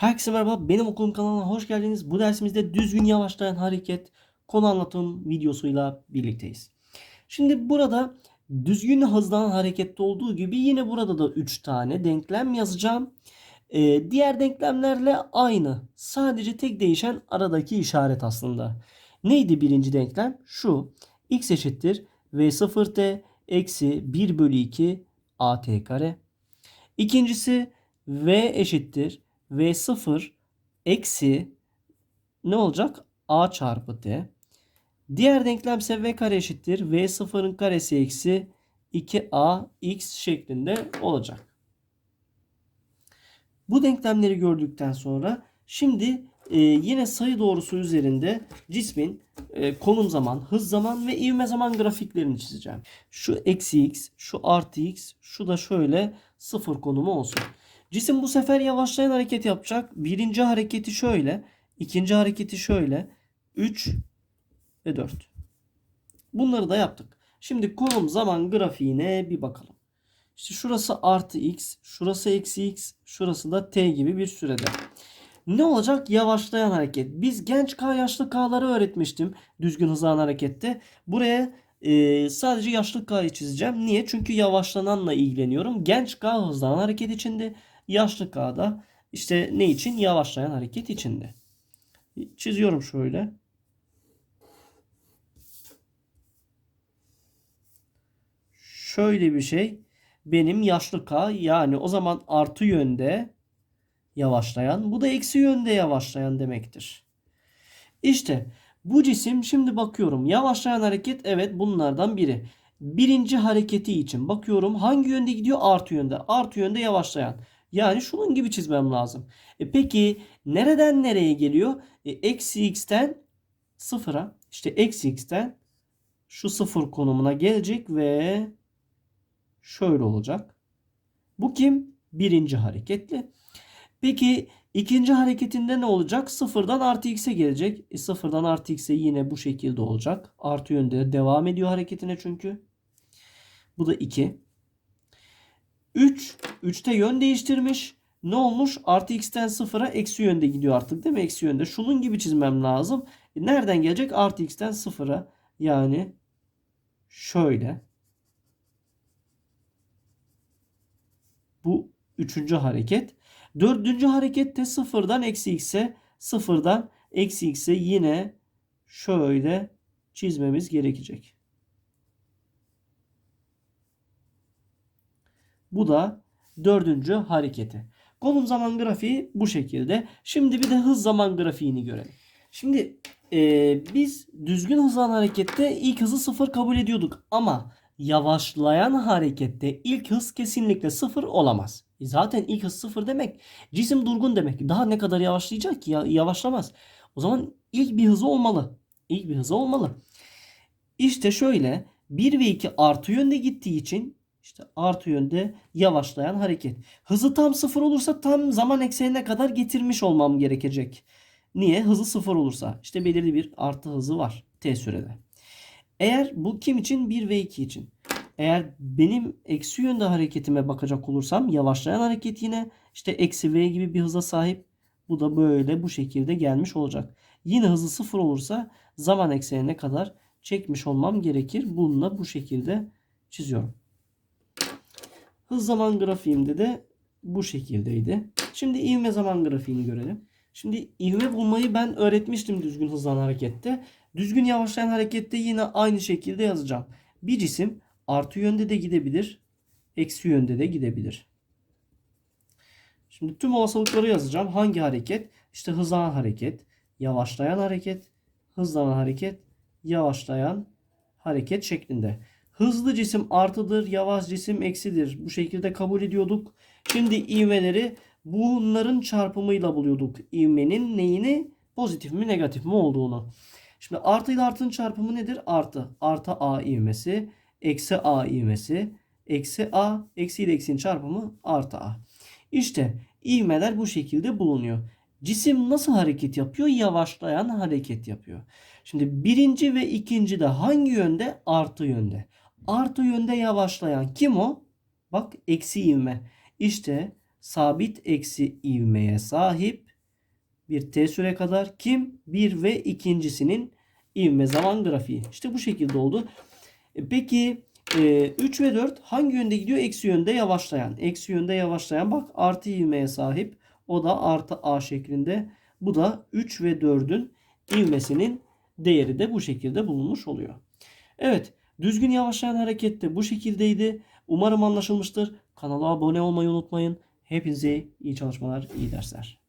Herkese merhaba, benim okulum kanalına hoş geldiniz. Bu dersimizde düzgün yavaşlayan hareket konu anlatım videosuyla birlikteyiz. Şimdi burada düzgün hızlanan harekette olduğu gibi yine burada da 3 tane denklem yazacağım. Ee, diğer denklemlerle aynı. Sadece tek değişen aradaki işaret aslında. Neydi birinci denklem? Şu. x eşittir v0t eksi 1 bölü 2 at kare. İkincisi v eşittir v0 eksi ne olacak? a çarpı t. Diğer denklemse v kare eşittir v0'ın karesi eksi 2a x şeklinde olacak. Bu denklemleri gördükten sonra şimdi e, yine sayı doğrusu üzerinde cismin e, konum zaman, hız zaman ve ivme zaman grafiklerini çizeceğim. Şu eksi x, şu artı x, şu da şöyle sıfır konumu olsun. Cisim bu sefer yavaşlayan hareket yapacak. Birinci hareketi şöyle, ikinci hareketi şöyle, 3 ve 4. Bunları da yaptık. Şimdi konum zaman grafiğine bir bakalım. İşte şurası artı x, şurası eksi x, şurası da t gibi bir sürede. Ne olacak? Yavaşlayan hareket. Biz genç k yaşlı k'ları öğretmiştim düzgün hızlanan harekette. Buraya e, sadece yaşlı k'yı çizeceğim. Niye? Çünkü yavaşlananla ilgileniyorum. Genç k hızlanan hareket içinde. Yaşlı k da işte ne için? Yavaşlayan hareket içinde. Çiziyorum şöyle. Şöyle bir şey. Benim yaşlı k yani o zaman artı yönde yavaşlayan. Bu da eksi yönde yavaşlayan demektir. İşte bu cisim şimdi bakıyorum. Yavaşlayan hareket evet bunlardan biri. Birinci hareketi için bakıyorum hangi yönde gidiyor? Artı yönde. Artı yönde yavaşlayan. Yani şunun gibi çizmem lazım. E peki nereden nereye geliyor? E, eksi x'ten sıfıra. İşte eksi x'ten şu sıfır konumuna gelecek ve şöyle olacak. Bu kim? Birinci hareketli. Peki ikinci hareketinde ne olacak? Sıfırdan artı x'e gelecek. E, sıfırdan artı x'e yine bu şekilde olacak. Artı yönde devam ediyor hareketine çünkü. Bu da 2. 3. 3'te yön değiştirmiş. Ne olmuş? Artı x'ten sıfıra eksi yönde gidiyor artık değil mi? Eksi yönde. Şunun gibi çizmem lazım. E, nereden gelecek? Artı x'ten sıfıra. Yani şöyle. Bu üçüncü hareket. Dördüncü hareket de sıfırdan eksi x'e sıfırdan eksi x'e yine şöyle çizmemiz gerekecek. Bu da dördüncü hareketi. Konum zaman grafiği bu şekilde. Şimdi bir de hız zaman grafiğini görelim. Şimdi e, biz düzgün hızlanan harekette ilk hızı sıfır kabul ediyorduk. Ama yavaşlayan harekette ilk hız kesinlikle sıfır olamaz. E, zaten ilk hız sıfır demek cisim durgun demek. Daha ne kadar yavaşlayacak ki? Ya, yavaşlamaz. O zaman ilk bir hızı olmalı. İlk bir hızı olmalı. İşte şöyle 1 ve 2 artı yönde gittiği için işte artı yönde yavaşlayan hareket. Hızı tam sıfır olursa tam zaman eksenine kadar getirmiş olmam gerekecek. Niye? Hızı sıfır olursa. işte belirli bir artı hızı var t sürede. Eğer bu kim için? 1 ve 2 için. Eğer benim eksi yönde hareketime bakacak olursam yavaşlayan hareket yine işte eksi v gibi bir hıza sahip. Bu da böyle bu şekilde gelmiş olacak. Yine hızı sıfır olursa zaman eksenine kadar çekmiş olmam gerekir. Bununla bu şekilde çiziyorum. Hız zaman grafiğimde de bu şekildeydi. Şimdi ivme zaman grafiğini görelim. Şimdi ivme bulmayı ben öğretmiştim düzgün hızlanan harekette. Düzgün yavaşlayan harekette yine aynı şekilde yazacağım. Bir cisim artı yönde de gidebilir, eksi yönde de gidebilir. Şimdi tüm olasılıkları yazacağım. Hangi hareket? İşte hızlanan hareket, yavaşlayan hareket, hızlanan hareket, yavaşlayan hareket şeklinde. Hızlı cisim artıdır, yavaş cisim eksidir. Bu şekilde kabul ediyorduk. Şimdi ivmeleri bunların çarpımıyla buluyorduk. İvmenin neyini pozitif mi negatif mi olduğunu. Şimdi artı ile artının çarpımı nedir? Artı. Artı A ivmesi. Eksi A ivmesi. Eksi A. Eksi ile eksinin çarpımı artı A. İşte ivmeler bu şekilde bulunuyor. Cisim nasıl hareket yapıyor? Yavaşlayan hareket yapıyor. Şimdi birinci ve ikinci de hangi yönde? Artı yönde. Artı yönde yavaşlayan kim o? Bak eksi ivme. İşte sabit eksi ivmeye sahip bir t süre kadar. Kim? 1 ve ikincisinin ivme zaman grafiği. İşte bu şekilde oldu. E, Peki 3 ve 4 hangi yönde gidiyor? Eksi yönde yavaşlayan. Eksi yönde yavaşlayan bak artı ivmeye sahip. O da artı a şeklinde. Bu da 3 ve 4'ün ivmesinin değeri de bu şekilde bulunmuş oluyor. Evet düzgün yavaşlayan hareket de bu şekildeydi. Umarım anlaşılmıştır. Kanala abone olmayı unutmayın. Hepinize iyi çalışmalar, iyi dersler.